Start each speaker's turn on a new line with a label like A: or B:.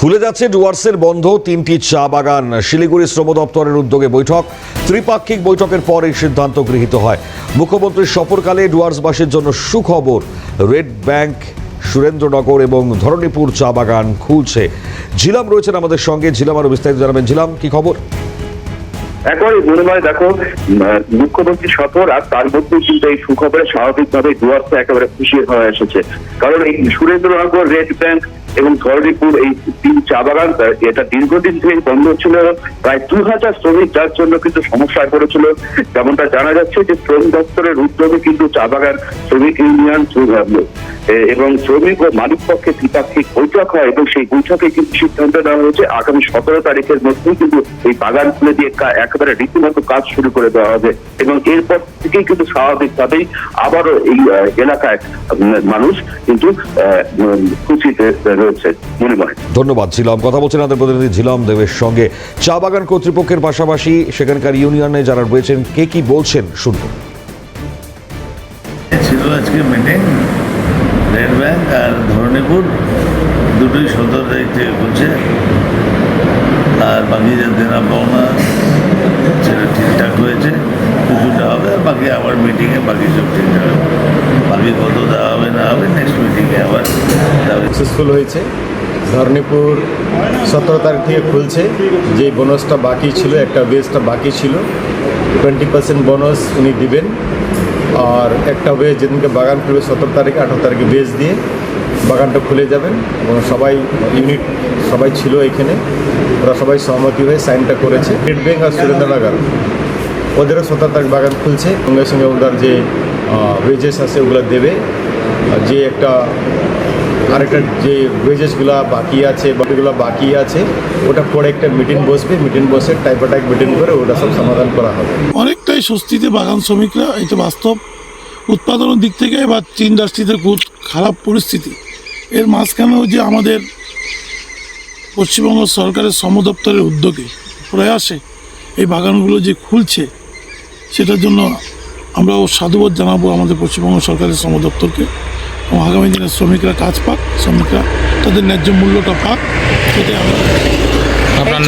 A: খুলে যাচ্ছে ডুয়ার্সের বন্ধ তিনটি চা বাগান। শিলিগুড়ি শ্রম দপ্তরের উদ্যোগে বৈঠক। ত্রিপাক্ষিক বৈঠকের পর এই সিদ্ধান্ত গৃহীত হয়। মুখ্যমন্ত্রীর সফরকালে ডুয়ার্সবাসীর জন্য সুখবর। রেড ব্যাংক, সুরেন্দ্রনগর এবং ধরণীপুর চা বাগান খুলছে। ঝিলাম রয়েছেন আমাদের সঙ্গে। ঝিলাম আরও বিস্তারিত জানাবেন। ঝিলাম, কি খবর?
B: একবারে মনে হয় দেখো মুখ্যমন্ত্রী সফর আর তার মধ্যেই কিন্তু এই সুখবরে স্বাভাবিকভাবে ডুয়ার্সে একেবারে খুশি হয়ে এসেছে। কারণ এই সুরেন্দ্রনগর রেড ব্যাংক এবং ধরণীপুর এই তিন চা বাগান এটা দীর্ঘদিন ধরে বন্ধ ছিল। প্রায় দু হাজার শ্রমিক যার জন্য কিন্তু সমস্যায় পড়েছিল। যেমনটা জানা যাচ্ছে যে শ্রম দপ্তরের উদ্যোগে কিন্তু চা বাগান শ্রমিক ইউনিয়ন এবং শ্রমিক ও মালিক পক্ষে দ্বিপাক্ষিক বৈঠক হয় এবং সেই বৈঠকে কিন্তু সিদ্ধান্ত নেওয়া হয়েছে, আগামী সতেরো তারিখের মধ্যেই কিন্তু এই বাগান খুলে দিয়ে একেবারে রীতিমতো কাজ শুরু করে দেওয়া হবে। এবং এরপর থেকেই কিন্তু স্বাভাবিকভাবেই আবারও এই এলাকায় মানুষ কিন্তু খুশিতে মনে মনে
A: ধন্যবাদ ঝিলাম। কথা বলছেন আমাদের প্রতিনিধি ঝিলাম দেবের সঙ্গে। চা বাগান কর্তৃপক্ষের পাশাপাশি সেখানকার ইউনিয়নে যারা রয়েছেন কে কি বলছেন শুনব।
C: ছিল আজকে মিটিং রেড ব্যাংক আর ধরণীপুর দুটোই সদর দায়িত্বে করছে আর বাকি যে দেনা পাওনা সেটা ঠিকঠাক হয়েছে কিছুটা হবে আর বাকি আবার মিটিংয়ে বাকি সব ঠিকঠাক হবে। বাকি কত দেওয়া হবে না হবে নেক্সট মিটিংয়ে আবার দেওয়া হবে।
D: সাকসেসফুল হয়েছে। ধরণীপুর সতেরো তারিখ থেকে খুলছে। যে বোনাসটা বাকি ছিল, একটা ওয়েজটা বাকি ছিল টোয়েন্টি পার্সেন্ট বোনাস উনি দিবেন। আর একটা ওয়েজ যেদিনকে বাগান খুলবে, সতেরো তারিখে, আঠারো তারিখে বেজ দিয়ে বাগানটা খুলে যাবেন। এবং সবাই ইউনিট সবাই ছিল এখানে। ওরা সবাই সহমতি হয়ে সাইনটা করেছে। স্টেট ব্যাঙ্ক আর সুরেন্দ্রনগর, ওদেরও সতেরো তারিখ বাগান খুলছে। সঙ্গে সঙ্গে ওদের যে ওয়েজেস আছে, ওগুলো দেবে। যে একটা আরেকটা যে ওয়েজেসগুলো বাকি আছে বাকিগুলো বাকি আছে, ওটা পরে একটা মিটিং বসবে মিটিং বসে টাইপাটাইক মিটিং করে ওটা সব সমাধান করা হবে।
E: অনেকটাই স্বস্তিতে বাগান শ্রমিকরা এটা বাস্তব, উৎপাদনের দিক থেকে বা চীন ইন্ডাস্ট্রিতে খুব খারাপ পরিস্থিতি। এর মাঝখানেও যে আমাদের পশ্চিমবঙ্গ সরকারের শ্রম দপ্তরের উদ্যোগে প্রয়াসে এই বাগানগুলো যে খুলছে, সেটার জন্য আমরাও সাধুবাদ জানাব আমাদের পশ্চিমবঙ্গ সরকারের শ্রম দপ্তরকে এবং আগামী দিনে শ্রমিকরা কাজ পাক শ্রমিকরা তাদের ন্যায্য মূল্যটা পাক সেটাই আমরা
F: আপনার